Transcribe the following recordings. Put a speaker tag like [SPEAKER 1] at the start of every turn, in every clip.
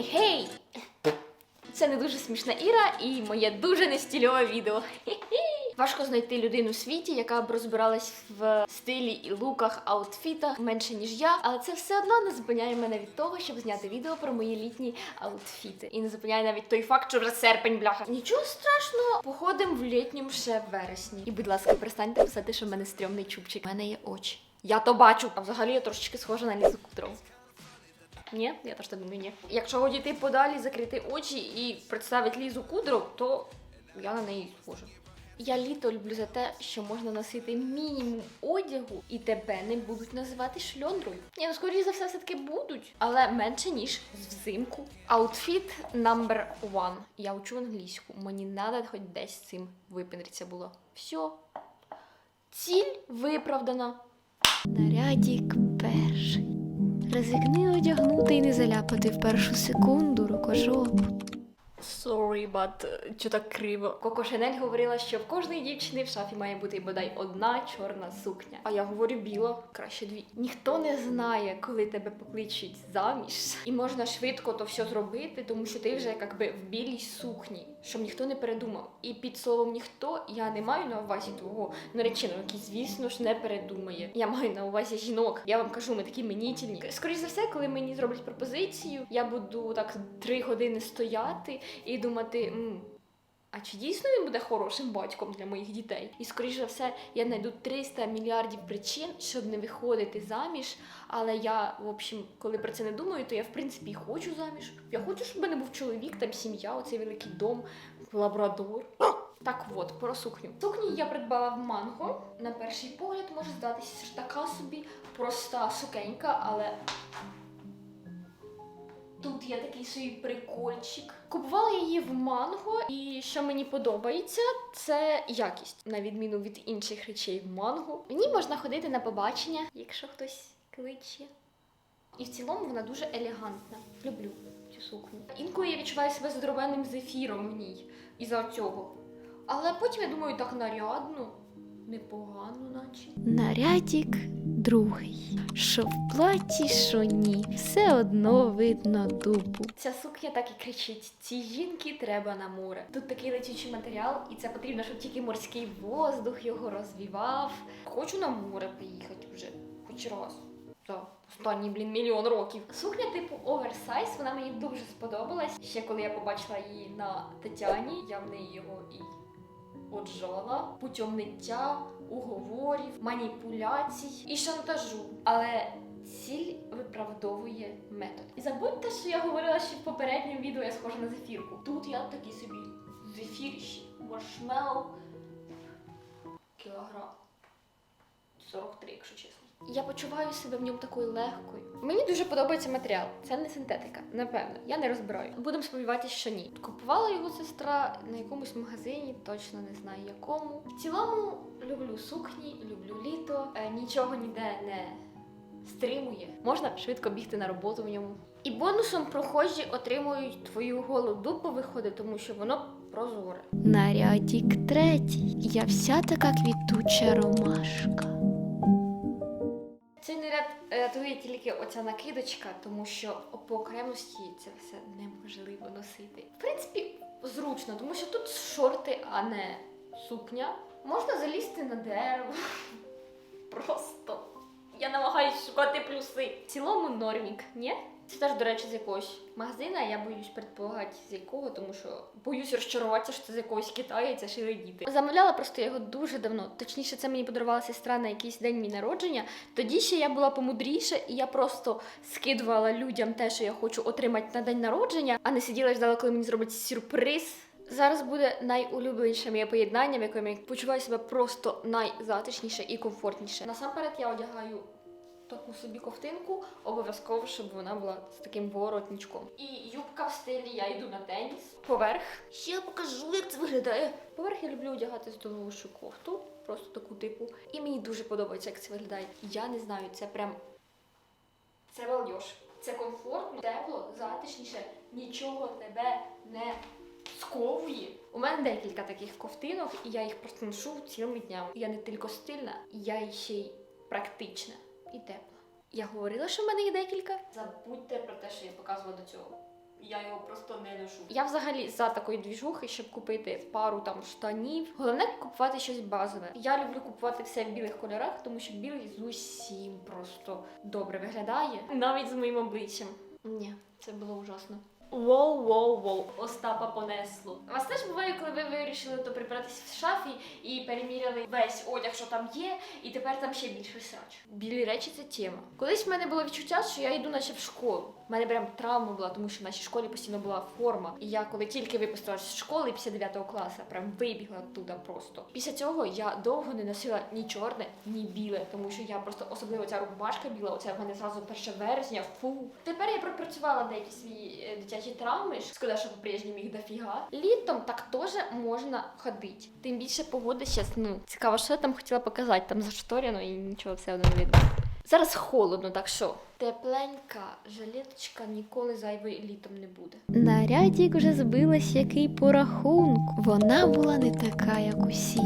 [SPEAKER 1] Хей-хей! Це не дуже смішна Іра і моє дуже нестільове відео. Хе-хей. Важко знайти людину у світі, яка б розбиралась в стилі і луках, аутфітах менше ніж я, але це все одно не зупиняє мене від того, щоб зняти відео про мої літні аутфіти. І не зупиняє навіть той факт, що вже серпень, бляха. Нічого страшного, походимо в літнім ще в вересні. І, будь ласка, перестаньте писати, що в мене стрьомний чубчик. У мене є очі. Я то бачу. А взагалі я трошечки схожа на Лізу Кудрову. Ні, я теж так думаю, ні. Якщо одійти подалі, закрити очі і представити Лізу Кудров, то я на неї схожа. Я літо люблю за те, що можна носити мінімум одягу, і тебе не будуть називати шльондрою. Ні, ну скоріше за все, все-таки будуть, але менше ніж взимку. Аутфіт number one. Я учу англійську. Мені треба хоч десь цим випендритися було. Все. Ціль виправдана. Нарядік. Ризикни одягнути і не заляпати в першу секунду рукожопу. Sorry, but е, що так криво. Коко Шанель говорила, що в кожної дівчини в шафі має бути бодай одна чорна сукня. А я говорю біла, краще дві. Ніхто не знає, коли тебе покличуть заміж, і можна швидко то все зробити, тому що ти вже якби в білій сукні, щоб ніхто не передумав. І під словом ніхто я не маю на увазі твого нареченого, який, звісно ж, не передумає. Я маю на увазі жінок. Я вам кажу, ми такі менітельні. Скоріше за все, коли мені зроблять пропозицію, я буду так три години стояти і думати. «М, а чи дійсно він буде хорошим батьком для моїх дітей? І скоріше за все, я знайду 300 мільярдів причин, щоб не виходити заміж. Але я, в общем, коли про це не думаю, то я в принципі хочу заміж. Я хочу, щоб в мене був чоловік, там сім'я, оцей великий дом, лабрадор. Так от, про сукню. Сукню я придбала в манго. На перший погляд може здатися, що така собі проста сукенька, але Тут є такий собі прикольчик. Купувала її в манго, і що мені подобається, це якість, на відміну від інших речей в манго. Мені можна ходити на побачення, якщо хтось кличе. І в цілому вона дуже елегантна. Люблю цю сукню. Інколи я відчуваю себе здоровенним зефіром в ній із-за цього. Але потім я думаю, так нарядно, непогано, наче. Нарядік другий. Що в платі, що ні, все одно видно дупу. Ця сукня так і кричить: ці жінки треба на море. Тут такий летючий матеріал, і це потрібно, щоб тільки морський воздух його розвівав. Хочу на море поїхати вже, хоч раз. За останні, блін, мільйон років. Сукня типу оверсайз, вона мені дуже сподобалась. Ще коли я побачила її на Тетяні, я в неї його і оджала путем ниття, уговорів, маніпуляцій і шантажу. Але ціль виправдовує метод. І забудьте, що я говорила ще в попередньому відео, я схожа на зефірку. Тут я такий собі зефіріще, маршмеллоу, кілограм. 43, якщо чесно. Я почуваю себе в ньому такою легкою. Мені дуже подобається матеріал. Це не синтетика, напевно. Я не розбираю. Будемо сподіватися, що ні. Купувала його сестра на якомусь магазині, точно не знаю якому. В цілому люблю сукні, люблю літо. Е, нічого ніде не стримує. Можна швидко бігти на роботу в ньому. І бонусом прохожі отримують твою голу дупу виходить, тому що воно прозоре. Нарядік третій. Я вся така квітуча ромашка. Наряд рятує тільки оця накидочка, тому що по окремості це все неможливо носити. В принципі, зручно, тому що тут шорти, а не сукня. Можна залізти на дерево. Просто. Я намагаюся шукати плюси. В цілому нормік, ні? Це теж, до речі, з якогось магазина. Я боюсь предполагати, з якого, тому що боюсь розчаруватися, що це з якогось Китаю і це. Замовляла просто я його дуже давно. Точніше, це мені подарувала сестра на якийсь день мій народження. Тоді ще я була помудріша, і я просто скидувала людям те, що я хочу отримати на день народження, а не сиділа і ждала, коли мені зроблять сюрприз. Зараз буде найулюбленіше моє поєднання, в якому я почуваю себе просто найзатишніше і комфортніше. Насамперед я одягаю таку собі ковтинку, обов'язково, щоб вона була з таким воротничком. І юбка в стилі я йду на теніс. Поверх. Ще я покажу, як це виглядає. Поверх я люблю одягати здоровшу кофту, просто таку типу. І мені дуже подобається, як це виглядає. Я не знаю, це прям. Це балдеж. Це комфортно, тепло, затишніше, нічого тебе не сковує. У мене декілька таких ковтинок, і я їх просто ношу цілими днями. Я не тільки стильна, я ще й практична і тепла. Я говорила, що в мене є декілька. Забудьте про те, що я показувала до цього. Я його просто не ношу. Я взагалі за такої двіжухи, щоб купити пару там штанів. Головне купувати щось базове. Я люблю купувати все в білих кольорах, тому що білий з усім просто добре виглядає. Навіть з моїм обличчям. Ні, це було ужасно. Воу, воу, воу, Остапа понесло. У вас теж буває, коли ви вирішили то прибратися в шафі і переміряли весь одяг, що там є, і тепер там ще більше срач. Білі речі це тема. Колись в мене було відчуття, що я йду наче в школу. Мене прям травма була, тому що в нашій школі постійно була форма. І я коли тільки випустилася з школи після 9 класу, прям вибігла туди просто. Після цього я довго не носила ні чорне, ні біле, тому що я просто особливо ця рубашка біла, оце в мене зразу 1 вересня. Фу. Тепер я пропрацювала деякі свої е, дитячі травми. Шкода, що по-прежньому їх дофіга. Літом так теж можна ходити. Тим більше погода зараз, ну цікаво, що я там хотіла показати. Там зашторено і нічого все одно не видно. Зараз холодно, так що тепленька жилеточка ніколи зайвий літом не буде.
[SPEAKER 2] Нарядік вже збилась який по рахунку. Вона була не така, як усі.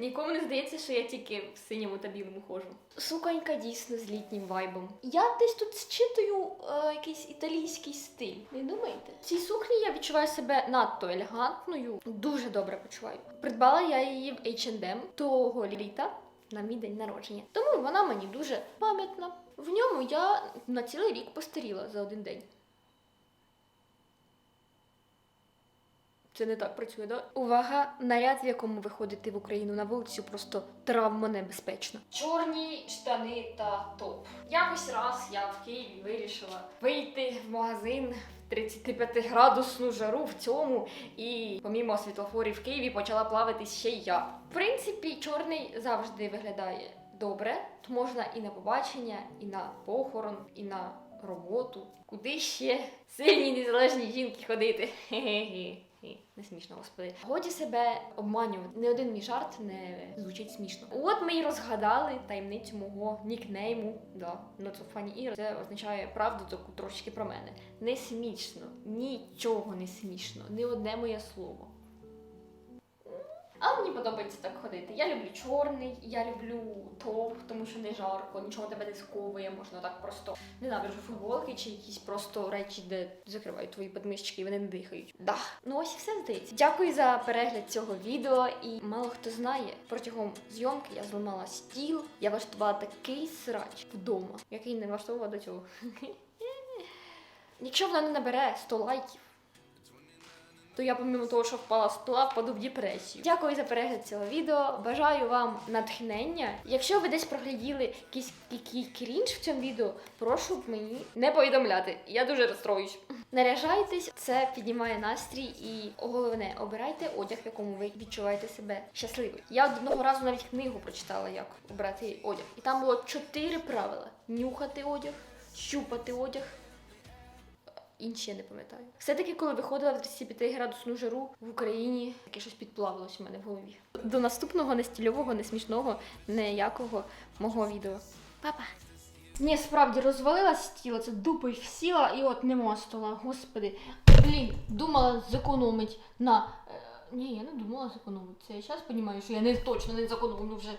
[SPEAKER 1] Нікому не здається, що я тільки в синьому та білому ходжу. Суконька дійсно з літнім вайбом. Я десь тут зчитую е, якийсь італійський стиль. Не думаєте? В цій сукні я відчуваю себе надто елегантною, дуже добре почуваю. Придбала я її в H&M того літа на мій день народження. Тому вона мені дуже пам'ятна. В ньому я на цілий рік постаріла за один день. Це не так працює, да? Увага! Наряд, в якому ви ходите в Україну на вулицю, просто травмонебезпечно. Чорні штани та топ. Якось раз я в Києві вирішила вийти в магазин в 35 градусну жару в цьому, і помімо світлофорів в Києві почала плаватись ще й я. В принципі, чорний завжди виглядає добре. То можна і на побачення, і на похорон, і на роботу. Куди ще сильні незалежні жінки ходити? Хе-хе-хе. Хі, Не смішно, господи. Годі себе обманювати. Не один мій жарт не звучить смішно. От ми й розгадали таємницю мого нікнейму. Да, not so funny Ira. Це означає правду таку трошечки про мене. Не смішно, нічого не смішно, не одне моє слово. Але мені подобається так ходити. Я люблю чорний, я люблю топ, тому що не жарко, нічого тебе не сковує, можна так просто ненавиджу футболки чи якісь просто речі, де закривають твої подмишечки і вони не дихають. Да. Ну ось і все здається. Дякую за перегляд цього відео. І мало хто знає, протягом зйомки я зламала стіл, я влаштувала такий срач вдома, який не влаштовувала до цього. Якщо вона не набере 100 лайків, то я, помимо того, що впала з стола, впаду в депресію. Дякую за перегляд цього відео. Бажаю вам натхнення. Якщо ви десь прогляділи якийсь який крінж в цьому відео, прошу мені не повідомляти. Я дуже розстроюсь. Наряжайтесь, це піднімає настрій, і головне, обирайте одяг, в якому ви відчуваєте себе щасливим. Я одного разу навіть книгу прочитала, як обрати одяг. І там було чотири правила: нюхати одяг, щупати одяг. Інші я не пам'ятаю. Все-таки, коли виходила в 35 градусну жару в Україні, таке щось підплавилось у мене в голові. До наступного нестільового, не смішного, ніякого мого відео. Папа! Ні, справді розвалилась тіло, це дупою всіла і от нема стола. Господи. Блін, думала зекономить на. Е, ні, я не думала зекономити. Це я зараз розумію, що я не точно не зекономлю вже.